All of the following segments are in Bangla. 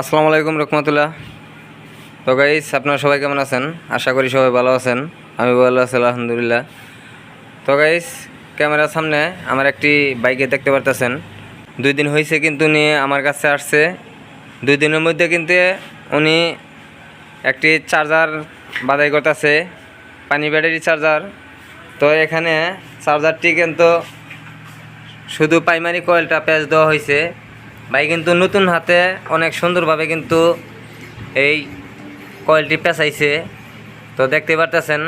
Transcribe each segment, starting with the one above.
আসসালামু আলাইকুম রহমতুল্লাহ। তো গাইস আপনারা সবাই কেমন আছেন? আশা করি সবাই ভালো আছেন। আমি ভালো আছি, আলহামদুলিল্লাহ। তো গাইস ক্যামেরার সামনে আমার একটি বাইকে দেখতে পারতেছেন। দুই দিন হয়েছে কিন্তু উনি আমার কাছে আসছে। দুই দিনের মধ্যে কিন্তু উনি একটি চার্জার বাদাই করতেছে, পানি ব্যাটারি চার্জার তো এখানে চার্জারটি কিন্তু শুধু প্রাইমারি কয়েলটা প্যাচ দেওয়া হয়েছে ভাই, কিন্তু নতুন হাতে অনেক সুন্দরভাবে কিন্তু এই কয়েলটি পেঁচাইছে। তো দেখতে পারতেছেন,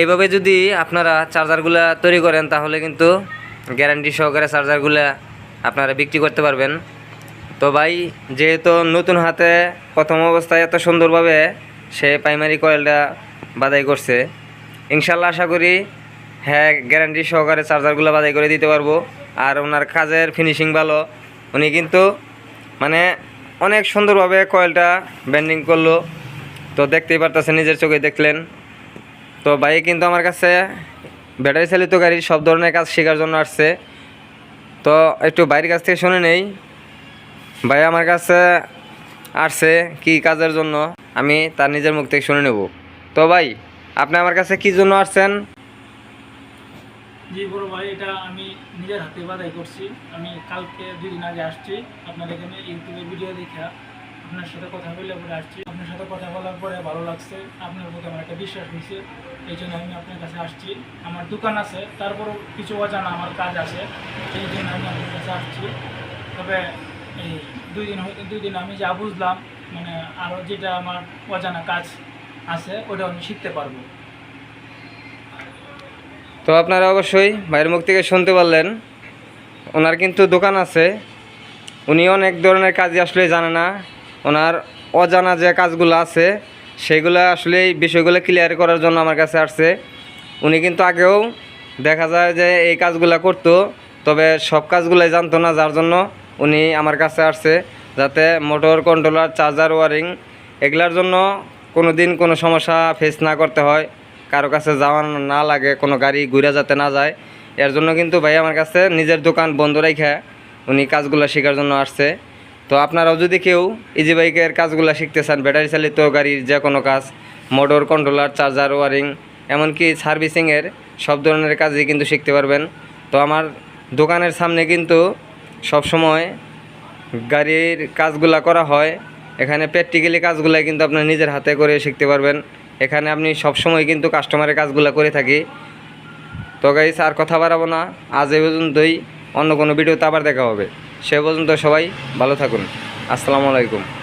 এইভাবে যদি আপনারা চার্জারগুলা তৈরি করেন, তাহলে কিন্তু গ্যারান্টি সহকারে চার্জারগুলা আপনারা বিক্রি করতে পারবেন। তো ভাই, যেহেতু নতুন হাতে প্রথম অবস্থায় এত সুন্দরভাবে সে প্রাইমারি কয়েলটা বাদাই করছে, ইনশাল্লাহ আশা করি হ্যাঁ গ্যারান্টি সহকারে চার্জারগুলো বাদাই করে দিতে পারব। আর ওনার কাজের ফিনিশিং ভালো। উনি কিন্তু মানে অনেক সুন্দরভাবে কয়েলটা ব্যান্ডিং করল। তো দেখতেই পারতেছেন, নিজের চোখে দেখলেন। তো ভাই কিন্তু আমার কাছে ব্যাটারি চালিত গাড়ির সব ধরনের কাজ শেখার জন্য আসছে। তো একটু বাইরের কাছ থেকে শুনে নেই। ভাই আমার কাছে আসছে কি কাজের জন্য, আমি তার নিজের মুখ থেকে শুনে নেব। তো ভাই, আপনি আমার কাছে কি জন্য আসছেন? জি বড় ভাই, এটা আমি নিজের হাতে বাদাই করছি। আমি কালকে দুই দিন আগে আসছি আপনার এখানে ইউটিউবে ভিডিও দেখা। আপনার সাথে কথা বলে পরে আসছি। আপনার সাথে কথা বলার পরে ভালো লাগছে, আপনার প্রতি আমার একটা বিশ্বাস হয়েছে। এই জন্য আমি আপনার কাছে আসছি। আমার দোকান আছে, তারপরও কিছু অজানা আমার কাজ আছে, সেই জন্য আমি আপনার কাছে আসছি। তবে এই দুই দিন দুই দিন আমি যা বুঝলাম মানে আরও যেটা আমার অজানা কাজ আছে, ওটা আমি শিখতে পারব। তো আপনারা অবশ্যই ভাইয়ের মুখ থেকে শুনতে পারলেন, ওনার কিন্তু দোকান আছে। উনি অনেক ধরনের কাজই আসলে জানে না। ওনার অজানা যে কাজগুলো আছে, সেগুলো আসলে এই বিষয়গুলো ক্লিয়ার করার জন্য আমার কাছে আসছে। উনি কিন্তু আগেও দেখা যায় যে এই কাজগুলো করতো, তবে সব কাজগুলোই জানতো না, যার জন্য উনি আমার কাছে আসছে, যাতে মোটর কন্ট্রোলার চার্জার ওয়ারিং এগুলার জন্য কোনো দিন কোনো সমস্যা ফেস না করতে হয়। কারও কাছে যাওয়া না লাগে, কোনো গাড়ি ঘুরে যাতে না যায়। এর জন্য কিন্তু ভাই আমার কাছে নিজের দোকান বন্ধ রেখে উনি কাজগুলো শেখার জন্য আসছে। তো আপনারাও যদি কেউ ইজি বাইকের কাজগুলো শিখতে চান ব্যাটারি চালিত গাড়ির যে কোনো কাজ মোটর কন্ট্রোলার চার্জার ওয়ারিং এমনকি সার্ভিসিংয়ের সব ধরনের কাজই কিন্তু শিখতে পারবেন। তো আমার দোকানের সামনে কিন্তু সবসময় গাড়ির কাজগুলা করা হয়। এখানে প্র্যাকটিক্যালি কাজগুলা কিন্তু আপনার নিজের হাতে করে শিখতে পারবেন। এখানে আপনি সবসময় কিন্তু কাস্টমারের কাজগুলো করে থাকি। তো গাইস আর কথা বাড়াবো না। আজ এ পর্যন্তই। অন্য কোনো ভিডিওতে আবার দেখা হবে। সে পর্যন্ত সবাই ভালো থাকুন। আসসালামু আলাইকুম।